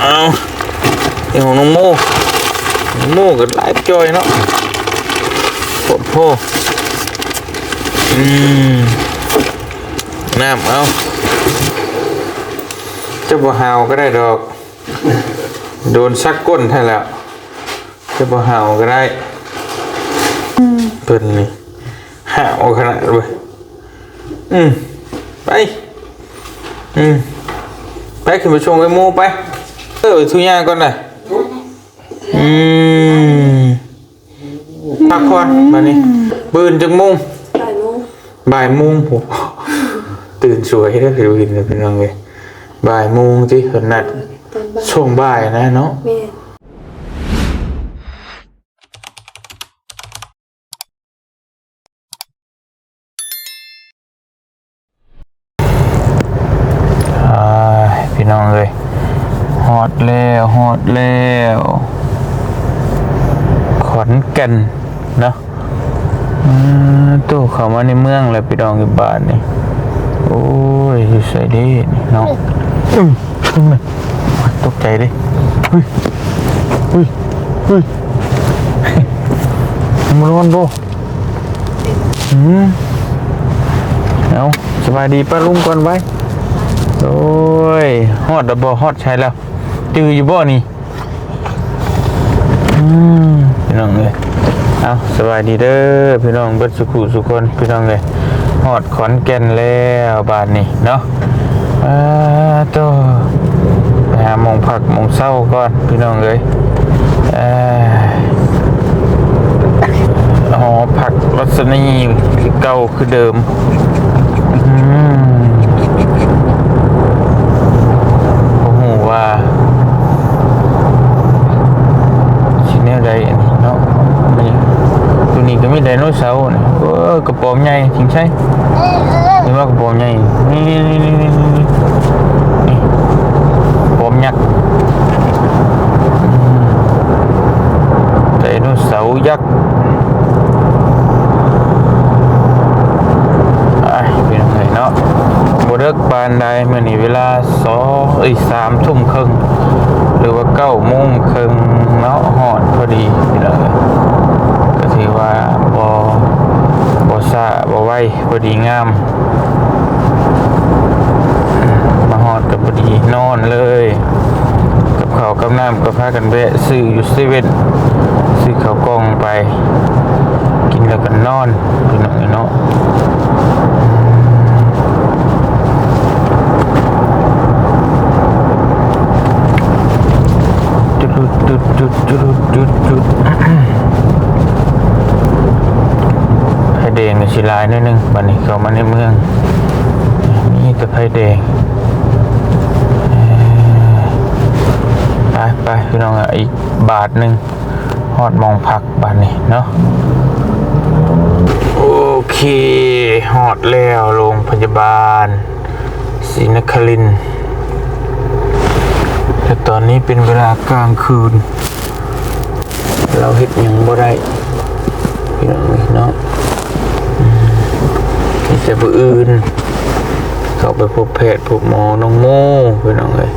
เอานี่ของน้องโมน้องโมก็ไลฟ์จอยเนาะโคตรโพอืมน้ำเอาจะบ่หาวก็ได้ดอก โดนซักก้นให้แล้วจะบ่หาวก็ได้เพิ่นนี่หาวขนาดเลยอืมไป อืมไปขึ้นไปชมไอ้โมไป เออทุกอย่างก่อนนะอืมพักผ่อนมานี่บืนจังโมงบ่ายโมงบ่ายโมงผมตื่นสวยได้คือวินเลยเป็นยังไงบ่ายโมงที่เห็นนัดตอนบ่ายช่วงบ่ายนะเนาะแม่อ่าพี่น้องเลยฮอดแล้วฮอดแล้วขอนแก่นเนาะอืมตู้เข้ามาในเมืองเลยพี่น้องอยู่บ้านนี่โอ้ยอยู่ใส่เด้นี่เนาะอืมขึ้นมาตกใจดิเฮ้ยเฮ้ยเฮ้ยมันร้อนบ่อืมเอาสบายดีป้าลุงก่อนไว้โอ้ยฮอดดับเบิลฮอดใช้แล้ว จืออยู่บ่นี่อืม พี่น้องเลยเอาสบายดีเด้อพี่น้องเบิดสุขุสุคนพี่น้องเลยฮอดขอนแก่นแล้วบ้านนี้เนาะอ่าโตัวไปหามองผักมองเศร้าก่อนพี่น้องเลยเอ่อหอผักรัศนีคือเก่าคือเดิมอืม โอ้โหว่าชิ้นนี้อะไรอันนี้เนาะนี่ตัวนี้ก็มีไดโนเสาร์นี่เออกระป๋อมใหญ่จริงใช่เห็นว่ากระป๋อมใหญ่นี่นี่นี่นี่นี่นี่นี่กระป๋อมยักษ์อืมไดโนเสาร์ยักษ์ไอ้เป็นยังไงเนาะ บเลิกปานใดมื่อนี้เวลาสองเอ้ยสามทุ่มครึ่งหรือว่าเก้าโมงครึ่งเนาะหอดพอดีพี่น้องเอ้ยก็ถือว่าบอบอซาบอไว้พอดีงาม มาหอดกับพอดีนอนเลย กับข้าวกับน้ำกับพากันแวะซื้ออยู่เซเว่นซื้อข้าวกล้องไป กินแล้วก็นอนพี่น้องเอ้ยเนาะ จุดจุดจุดจุดจุดจุดไฟ สิลายนิดนึงบันนี้เข้ามาในเมือง มีต่ไฟแดงเอ่อไปไปพี่น้องอีกบาทหนึ่งฮอดมองผักบาทนี้เนาะโอเคฮอดแล้วโรงพยาบาลศรีนครินแต่ตอนนี้เป็นเวลากลางคืน เราเห็ดยังบ่ได้พี่น้องเนาะ แต่ผู้อื่น เขาไปพบแพทย์พบหมอน้องโม่พี่น้องเลย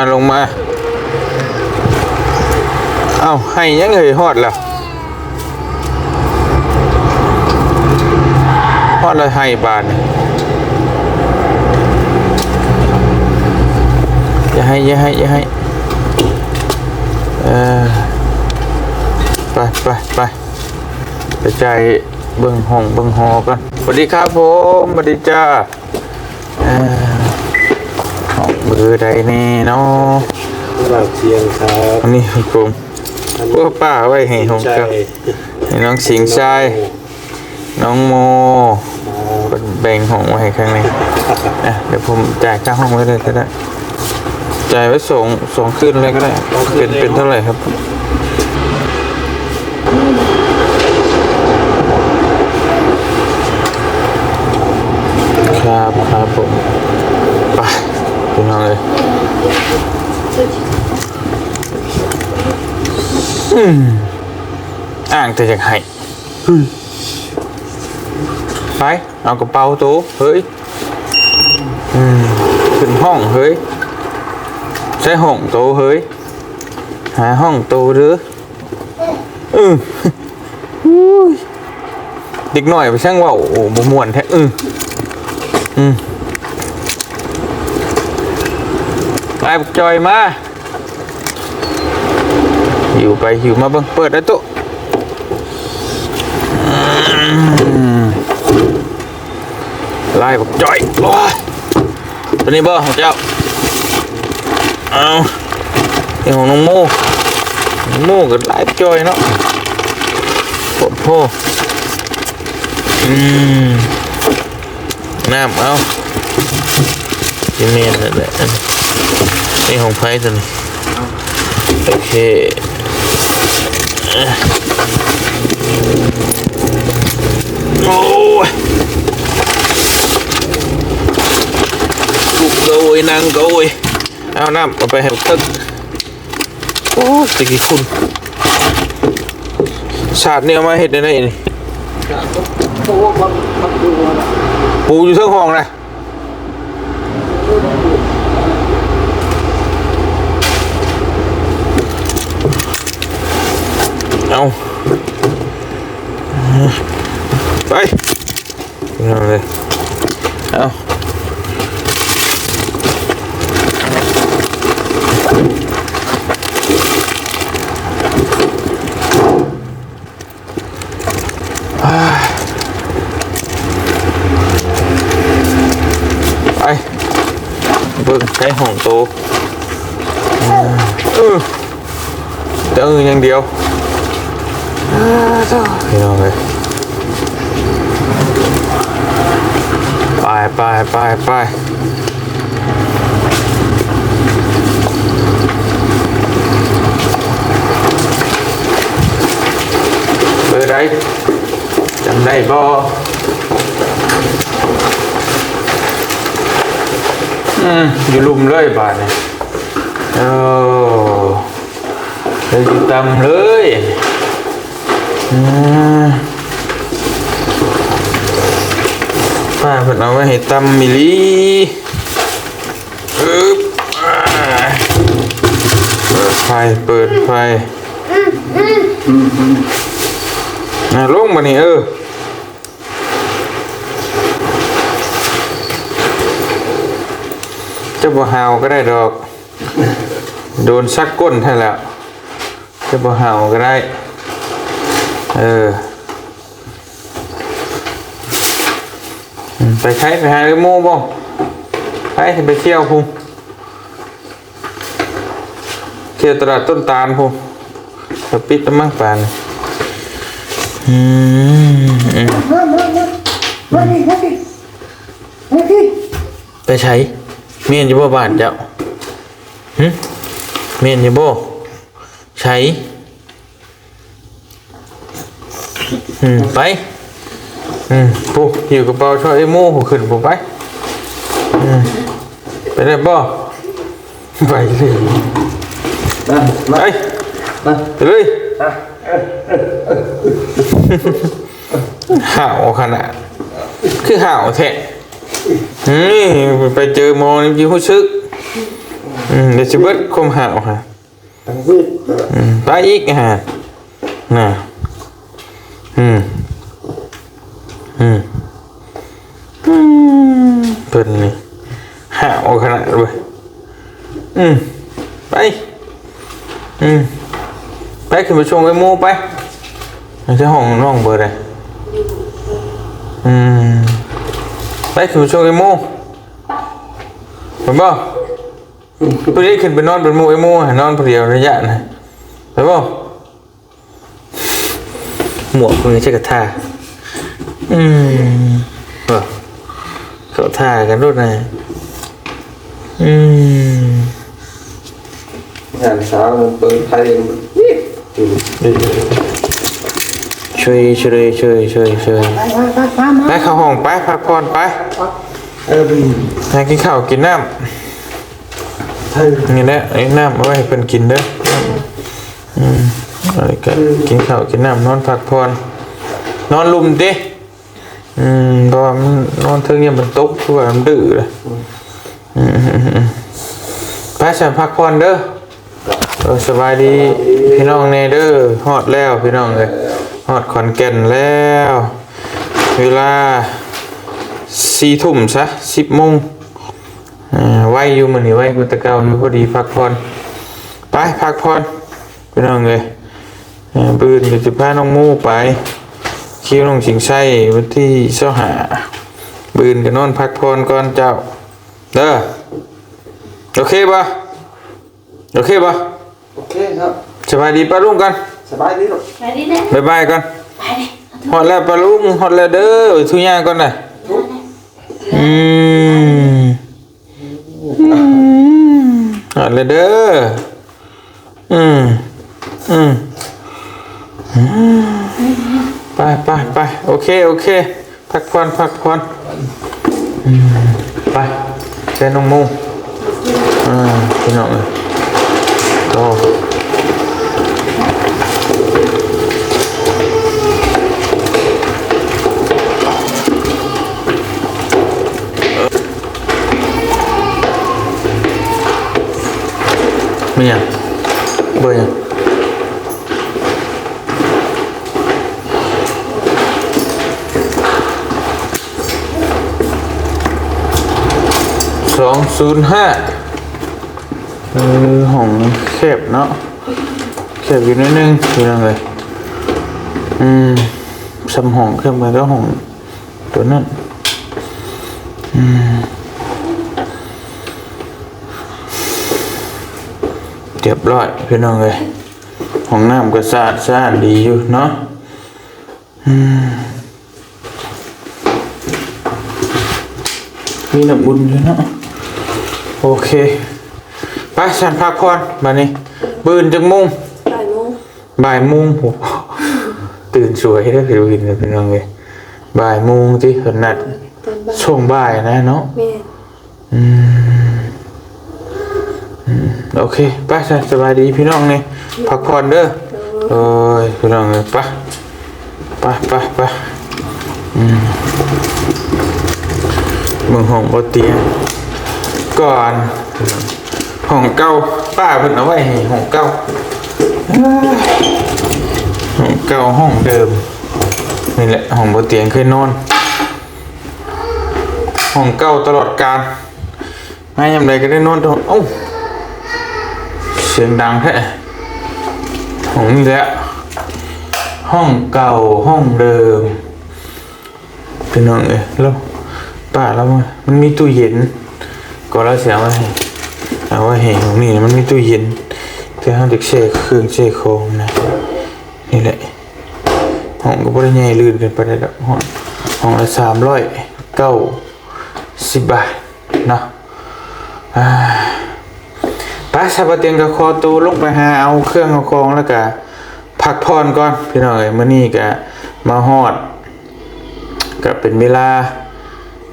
มาลงมา เอาให้ยังเหยฮอดล่ะฮอดเลยให้บานนี่อย่าให้อย่าให้อย่าให้เออไปไปไปไปใจายเบิ่งห้องเบิ่งหอกันสวัสดีครับผมสวัสดีจ้า เอ่อห้องเบอร์ใดแน่เนาะบางเชียงครับอันนี้ครับผมพวกป้าไว้ให้ห้องใจครับให้น้องสิงห์ชาย น้องโมเป็นแบ่งห้องไว้ให้ข้างในอะเดี๋ยวผมจ่ายค่าห้องไว้เลยก็ได้จ่ายไว้สองสองคืนเลยก็ได้เป็นเป็นเท่าไหร่ครับครับครับผมไปพี่น้องเลยอืมอ่าง แต่อยากให้อืมไป เอากระเป๋าตู้เฮ้ยอืมขึ้นห้องเฮ้ย ใช้ห้องโตเฮ้ย หาห้องโตหรืออืออุ้ยเด็กหน่อยไปช่างว่าโอ้โหบ่ม่วนแท้อืออืมไปบุกจอยมา อยู่ไปอยู่มาเบิ่งเปิดได้ตุ๊ ไล่บุกจอยโอ้ยตัวนี้บ่ของเจ้าเอานี่ของน้องโมน้องโม่ก็ไลฟ์จอยเนาะโอ้โหอืมน้ำเอาทีเมนนั่นแหละนี่ของไพ่ตัวนี้โอเค โอ้ยลุกโดยนั่งโดยเอาน้ำเอาไปให้ตึกโอ้ยตะกี้คุณศาสตร์นี่เอามาเห็ดได้ไหนนี่ปูอยู่เทั้งห้องนะเอา ไปเอาเลยเอาไปเบิ่งใช้ห้องโตเออแต่เอออย่างเดียวพี่น้องเลย ไปไปไปไปเบอร์ใดจำได้บ่อืมอยู่ลุมเลยบาทเนี่ยโอ้เลยอยู่ตำเลย อืมป้าเพิ่นเอาไว้ให้ตำมิลีอึ๊บเปิดไฟ เปิดไฟอ่าลงมานี่เออจะบ่หาวก็ได้ดอก โดนซักก้นให้แล้วจะบ่หาวก็ได้ เอออืม ไปใช้ไปหาเรื่องโม่บ่ไปไปเที่ยวพุงเที่ยวตลาดต้นตาลพุงไปปิดน้ำมันปานอืมอืมมามามามาดิมาดิมาดิไปใช้เมียนยู่บ่บ้านเจ้าหึเมียนยู่บ่ใช้ไป อืมปุ๊บอยู่กระเป๋าช่วยไอ้โม่หัวขึ้นปุ๊บไปอืมไปได้บ่ไปเลยมาไปมาไปเลยห่าวขนาดคือห่าวแท้นี่ไปเจอหมอนี่ยิ่งรู้สึกอืมเดี๋ยวจะเบิดคมห่าวฮะทั้งวิ่งอืมไปอีกฮะน่ะอืม อืมอืมเพิ่นนี่ห่าวขนาดเลยอืมไป อืมไปขึ้นไปชงไอ้หมูไปไม่ใช่ห้องน้องเบอร์ใดอืมไปขึ้นไปชงไอ้หมูเห็นบ่ตัวนี้ขึ้นไปนอนเป็นหมูไอ้หมูนอนเพียวระยะนะเห็นบ่หมวกมึงใช่กระทา อืมเออเขาท่ากันรุ่นไหนอืมงานเช้ามันเปิดไฟนี่ช่วยช่วยช่วยช่วยช่วยไปไปไปไปมาไปเข้าห้องไปพักผ่อนไปเออไปกินข้าวกินน้เฮ้ยำนี่แหละไอ้น้ำเอาไว้ให้เพิ่นกินเด้อน้ำอืมอะไรก็กินข้าวกินน้ำนอนพักผ่อนนอนลุมดิ อืมเพราะว่ามันนอนเทิงเนี่ยมันตกคือว่ามันดื้อเลยอืมไปฉันพักผ่อนเด้อเออสบายดีพี่น้องเนเด้อฮอดแล้วพี่น้องเลยฮอดขอนแก่นแล้ว เวลาสี่ทุ่มซะสิบโมงอ่าไว้อยู่มันนี่ไว้กุตะเกาอยู่พอดีพักผ่อนไปพักผ่อนพี่น้องเลยอ่าปืนกับสิพาน้องมูไป คิวน้องสิงไส้วันที่เสาหาปืนกับนอนพักผ่อนก่อนเจ้าเด้อโอเคปะโอเคปะโอเคครับสบายดีปะลุงกันสบายดีหรอไปดิเด้บายบายกันไปเลยฮอดแล้วปะลุงฮอดแล้วเด้อทุกอย่างก่อนน่ะอืมฮอดแล้วเด้ออืมอืม ไปไปไปโอเค โอเค พักผ่อนพักผ่อนอืมไปเชิญน้องมูอ่าพี่น้องเอ้ยโตไม่ยังเบอร์ยัง สองศูนย์ห้าเออห้องแคบเนาะแคบอยู่นิดนึงอยู่นั่นเลยอืมสำห้องขึ้นมาก็ห้องตัวนั้นอืมเรียบร้อยพี่น้องเลยห้องน้ำก็สะอาดสะอาดดีอยู่เนาะอืมมีน้ำอุ่นอยู่เนาะ โอเคไปฉันพักผ่อนมานี่บืนจังมุงบ่ายโมงบ่ายโมงโหตื่นสวยได้ผิวหินเลยเป็นยังไงบ่ายโมงที่ขนาดตอนบ่ายช่วงบ่ายนะเนาะแม่อืมอืมโอเคไปฉันสบายดีพี่น้องนี่พักผ่อนเด้อโอ้ยพี่น้องเลยไปไปไปไปอืมมึงห้องบ่เตียง ก่อนห้องเก่าป้าเพิ่นเอาไว้ให้ห้องเก่าห้องเก่าห้องเดิมนี่แหละห้องบนเตียงเคยนอนห้องเก่าตลอดกาลไม่ยามใดก็ได้นอนตลอดเอ้าเสียงดังแท้ห้องนี้แหละห้องเก่าห้องเดิมพี่น้องเอ้ยแล้วป้าแล้วมันมีตู้เย็น ก็แล้วเสียมาให้เอาไว้ให้ของนี่นะมันมีตู้เย็นแต่ห้ามเด็กเช่เครื่องเช่โครงนะนี่แหละห้องก็บ่ได้ใหญ่ลื่นเกินไปได้ดอกห้องห้องละสามร้อยเก้าสิบบาทเนาะอ่าไปสาบเตียงกับคอตูลงไปหาเอาเครื่องเอาของแล้วก็พักผ่อนก่อนพี่น้องเอ้ยมื้อนี้ก็มาฮอดก็เป็นเวลา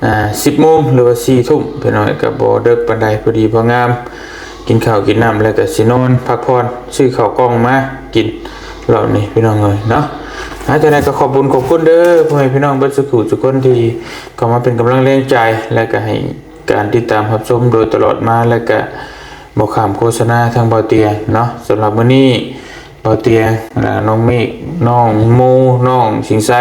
อ่าสิบโมงหรือว่าสี่ทุ่มพี่น้อยกับบอเดิกปันไดพอดีพองาม กินข้าวกินน้ำแล้วก็สินอนพักผ่อนซื้อข้าวกล้องมากินเหล่านี้พี่น้องเลยเนาะอาจารย์ก็ขอบคุญขอบคุณเด้อพ่อแม่พี่น้องเบิดสุขุทุกคนที่เข้ามาเป็นกำลังแรงใจและก็ให้การติดตามรับชมโดยตลอดมาแล้วก็บอกขามโฆษณาทางเบาเตียเนาะสำหรับมื้อนี้เบาเตียน้องเมฆน้องโมน้องสิงไซ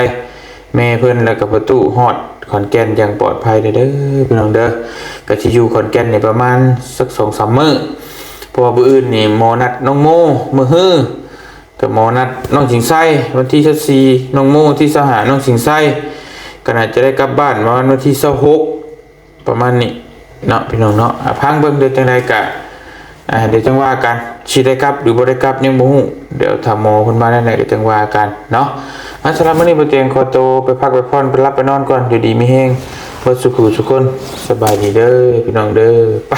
แม่เพิ่นแล้วก็ประตูฮอด ขอนแก่นอย่างปลอดภัยเด้อเด้อพี่น้องเด้อก็สิอยู่ขอนแก่นในประมาณสัก2-3มื้อเพราะว่ามื้ออื่นนี่หมอนัดน้องโมมือฮื้อกับหมอนัดน้องสิงไส้วันที่24น้องโมที่สหาน้องสิงไส้ก็น่าจะได้กลับบ้านประมาณวันที่26ประมาณนี้เนาะพี่น้องเนาะพังเบิ่งเด้อจังไดก็อ่าเดี๋ยวจังว่ากันสิได้กลับหรือบ่ได้กลับยังบ่ฮู้เดี๋ยวถ้าหมอเพิ่นมาได้ไหนก็จังว่ากันเนาะ อัสลามมื้อนี่บ่เตียงขอโตไปพักไปพรไปรับไปนอนก่อนอยู่ดีไม่แห้งเบ่สุขุสุคนสบายดีเด้อพี่น้องเด้อไป